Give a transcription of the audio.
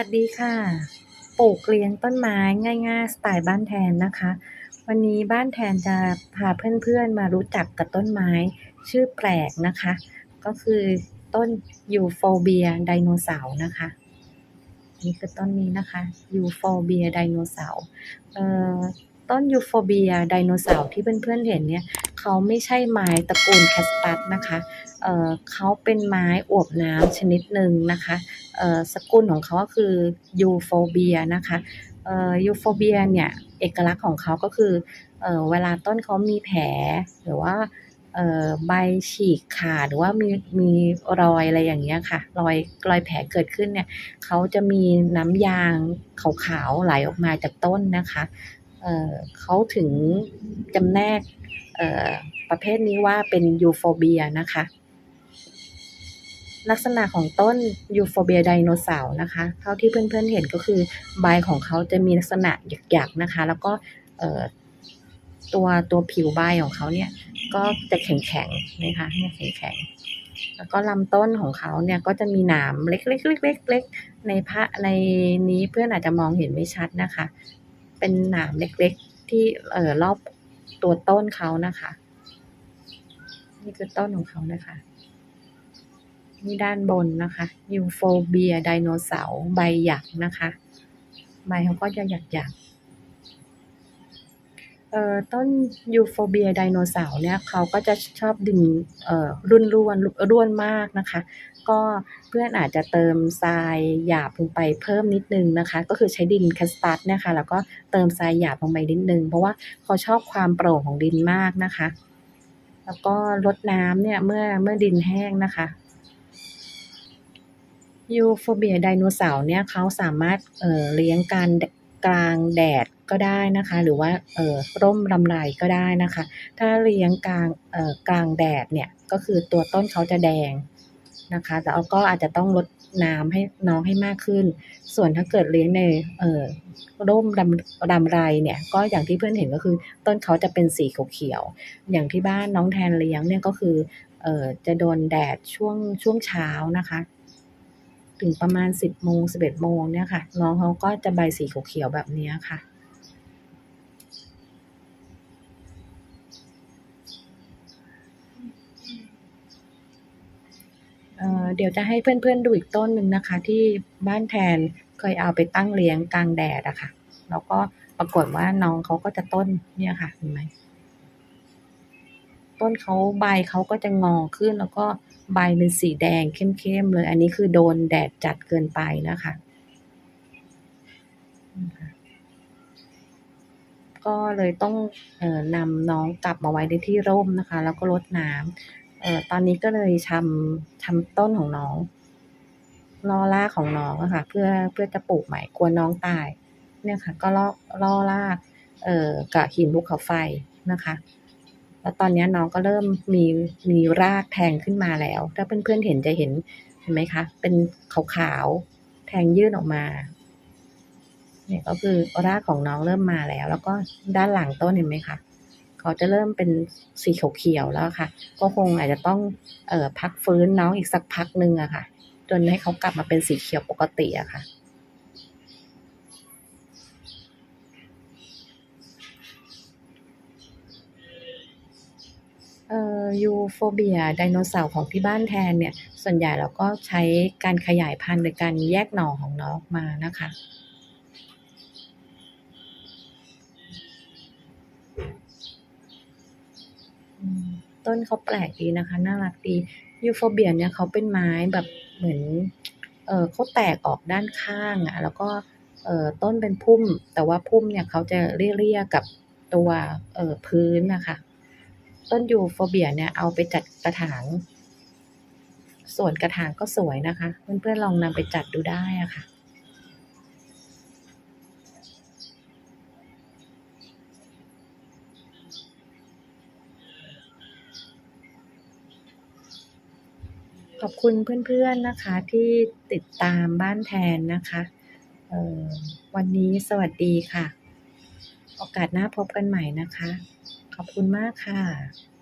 วัสดีค่ะ ปลูกเลี้ยงต้นไม้ง่ายๆสไตล์บ้านแทนนะคะ วันนี้บ้านแทนจะพาเพื่อนๆมารู้จักกับต้นไม้ชื่อแปลกนะคะ ก็คือต้นยูโฟเบียไดโนเสาร์นะคะ นี่คือต้นนี้นะคะยูโฟเบียไดโนเสาร์เออต้นยูโฟเบียไดโนเสาร์ที่เพื่อนๆเห็นเนี่ยเขาไม่ใช่ไม้ตระกูลแคสปัสนะคะเออเขาเป็นไม้อวบน้ำชนิดหนึ่งนะคะ สกุลของเขาก็คือยูโฟเบียนะคะยูโฟเบียเนี่ยเอกลักษณ์ของเขาก็คือเออเวลาต้นเขามีแผลหรือว่าใบฉีกขาดหรือว่ามีมีรอยอะไรอย่างเงี้ยค่ะ รอยรอยแผลเกิดขึ้นเนี่ยเขาจะมีน้ำยางขาวๆไหลออกมาจากต้นนะคะเเขาถึงจำแนกประเภทนี้ว่าเป็นยูโฟเบียนะคะ ลักษณะของต้นยูโฟเบียไดโนเสาร์นะคะ เท่าที่เพื่อนๆเห็นก็คือใบของเขาจะมีลักษณะหยักๆนะคะ แล้วก็เอ่อตัวตัวผิวใบของเขาเนี่ยก็จะแข็งๆนะคะเนี่ยแข็งๆแล้วก็ลำต้นของเขาเนี่ยก็จะมีหนามเล็กๆๆๆๆในพระในนี้เพื่อนอาจจะมองเห็นไม่ชัดนะคะ เป็นหนามเล็กๆที่เอ่อรอบตัวต้นเขานะคะ นี่คือต้นของเขานะคะ นี่ด้านบนนะคะยูโฟเบียไดโนเสาร์ใบหยักนะคะ ใบเขาก็จะหยักหยักเอ่อต้นยูโฟเบียไดโนเสาร์เนี่ยเขาก็จะชอบดินเอ่อร่วนร่วนร่วนมากนะคะ ก็เพื่อนอาจจะเติมทรายหยาบลงไปเพิ่มนิดนึงนะคะ ก็คือใช้ดินแคสตัสเนี่ยค่ะแล้วก็เติมทรายหยาบลงไปนิดนึง เพราะว่าเขาชอบความโปร่งของดินมากนะคะ แล้วก็รดน้ำเนี่ยเมื่อเมื่อดินแห้งนะคะ ยูโฟเบียไดโนเสาร์เนี่ยเขาสามารถเเลี้ยงการกลางแดดก็ได้นะคะ หรือว่าเอ่อร่มรำไรก็ได้นะคะ ถ้าเลี้ยงกลางเอ่อกลางแดดเนี่ยก็คือตัวต้นเขาจะแดงนะคะแต่เราก็อาจจะต้องลดน้ำให้น้องให้มากขึ้น ส่วนถ้าเกิดเลี้ยงในเอ่อร่มรำรำไรเนี่ยก็อย่างที่เพื่อนเห็นก็คือต้นเขาจะเป็นสีเขียวๆอย่างที่บ้านน้องแทนเลี้ยงเนี่ยก็คือเอ่อจะโดนแดดช่วงช่วงเช้านะคะ ถึงประมาณ 10โมง11โมงเนี่ยค่ะ น้องเขาก็จะใบสีเขียวแบบนี้ค่ะเเดี๋ยวจะให้เพื่อนๆดูอีกต้นหนึ่งนะคะ ที่บ้านแทนเคยเอาไปตั้งเลี้ยงกลางแดดอะค่ะ แล้วก็ปรากฏว่าน้องเขาก็จะต้นเนี่ยค่ะเห็นไหม ต้นเขาใบเขาก็จะงอขึ้นแล้วก็ใบเป็นสีแดงเข้มๆเลย อันนี้คือโดนแดดจัดเกินไปนะคะ ก็เลยต้องเอ่อนำน้องกลับมาไว้ในที่ร่มนะคะ แล้วก็รดน้ำเอ่อตอนนี้ก็เลยทำทำต้นของน้องล่อรากของน้องอะค่ะ เพื่อเพื่อจะปลูกใหม่กลัวน้องตาย เนี่ยค่ะ ก็ล่อล่อรากเอ่อกับหินภูเขาไฟนะคะ แล้วตอนนี้น้องก็เริ่มมีมีรากแทงขึ้นมาแล้ว ถ้าเพื่อนๆเห็นจะเห็นเห็นไหมคะ เป็นขาวๆแทงยื่นออกมาเนี่ยก็คือรากของน้องเริ่มมาแล้ว แล้วก็ด้านหลังต้นเห็นไหมคะเขาจะเริ่มเป็นสีเขียวๆแล้วค่ะ ก็คงอาจจะต้องเอ่อพักฟื้นน้องอีกสักพักหนึ่งอะค่ะ จนให้เขากลับมาเป็นสีเขียวปกติอะค่ะ เอ่อ ยูโฟเบียไดโนเสาร์ของที่บ้านแทนเนี่ย ส่วนใหญ่เราก็ใช้การขยายพันธุ์โดยการแยกหน่อของน้องออกมานะคะต้นเขาแปลกดีนะคะ น่ารักดียูโฟเบียเนี่ยเขาเป็นไม้แบบเหมือน เออเขาแตกออกด้านข้างอะแล้วก็เออต้นเป็นพุ่ม แต่ว่าพุ่มเนี่ยเขาจะเรี่ยๆกับตัวเออพื้นนะคะ ต้นยูโฟเบียเนี่ยเอาไปจัดกระถาง ส่วนกระถางก็สวยนะคะ เพื่อนๆลองนำไปจัดดูได้อะค่ะขอบคุณเพื่อนๆนะคะที่ติดตามบ้านแทนนะคะวันนี้สวัสดีค่ะ โอกาสหน้าพบกันใหม่นะคะ ขอบคุณมากค่ะ